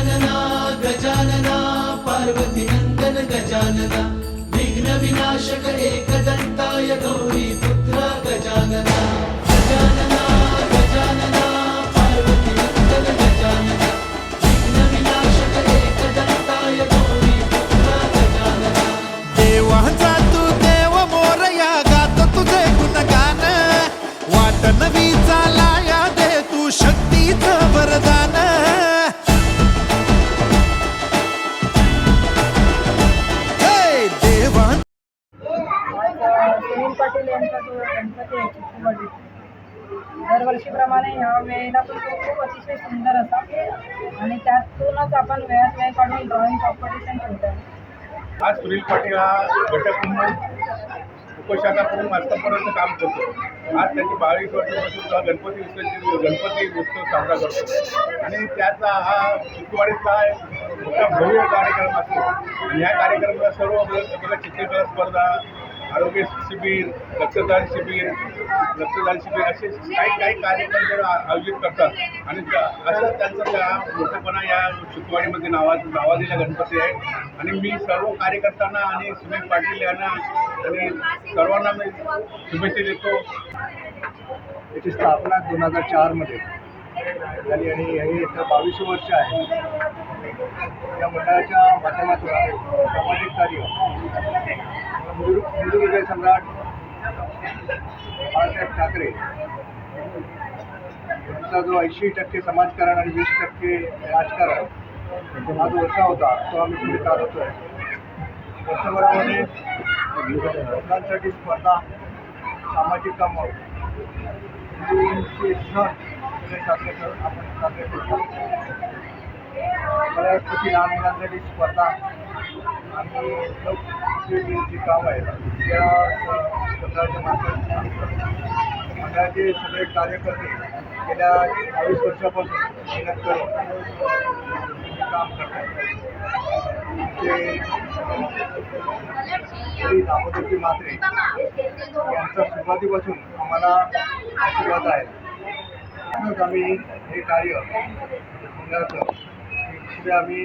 गजानना गजानना पार्वती नंदन गजानना विघ्न विनाशक एकदंताय गौरी सुनील पाटील यांचा जो गणपती आहे चित्रपट. दरवर्षीप्रमाणे ह्या वेळेला पण तो खूप अतिशय सुंदर असा. आणि त्यातूनच आपण वेळात वेळ काढून ड्रॉइंग कॉम्पिटिशन ठेवतो आज सुनील पाटील हा घटक म्हणून उपशाखाकडून आजपर्यंत काम करतो. आज त्याची बावीस वर्षापासून गणपती उत्सव गणपती उत्सव साजरा करतो. आणि त्याचा हा शुक्रवारीचा एक मोठा भव्य कार्यक्रम असतो. आणि ह्या कार्यक्रमाला सर्व बघा चित्रकला स्पर्धा आरोग्य शिबिर रक्तदान शिबिर रक्तदान शिबिर असे काही काही कार्यक्रम आयोजित करतात. आणि त्या- असं त्यांचा त्या मोठेपणा या चित्रवाडीमध्ये नावा नावाजलेला गणपती आहे. आणि मी सर्व कार्यकर्त्यांना आणि सुनील पाटील यांना आणि सर्वांना मी शुभेच्छा देतो. याची स्थापना दोन हजार चारमध्ये झाली आणि हे आता बावीस वर्ष आहे. या मंडळाच्या माध्यमातून सामाजिक कार्य हिंदू हिंदू सम्राट बाळासाहेब ठाकरे. यांचा जो ऐंशी टक्के समाजकारण आणि वीस टक्के राजकारण हा जो वर्षा होता तो आम्ही पुढे चालवतो आहे वर्षभरामध्ये मुलांसाठी स्पर्धा सामाजिक कामं हिंदूंचे सण साजरे कर आपण साजरे करतो. बऱ्याचपैकी लहान मुलांसाठी स्पर्धा आणि जी काम आहेत त्या मंडळाच्या मार्फत मंडळाचे सगळे कार्यकर्ते गेल्या बावीस वर्षापासून मेहनत करून काम करतात ते श्री दामोदरजी म्हात्रे यांचा सुरुवातीपासून आम्हाला आशीर्वाद आहे. म्हणूनच आम्ही हे कार्य मंडळाचं पुढे आम्ही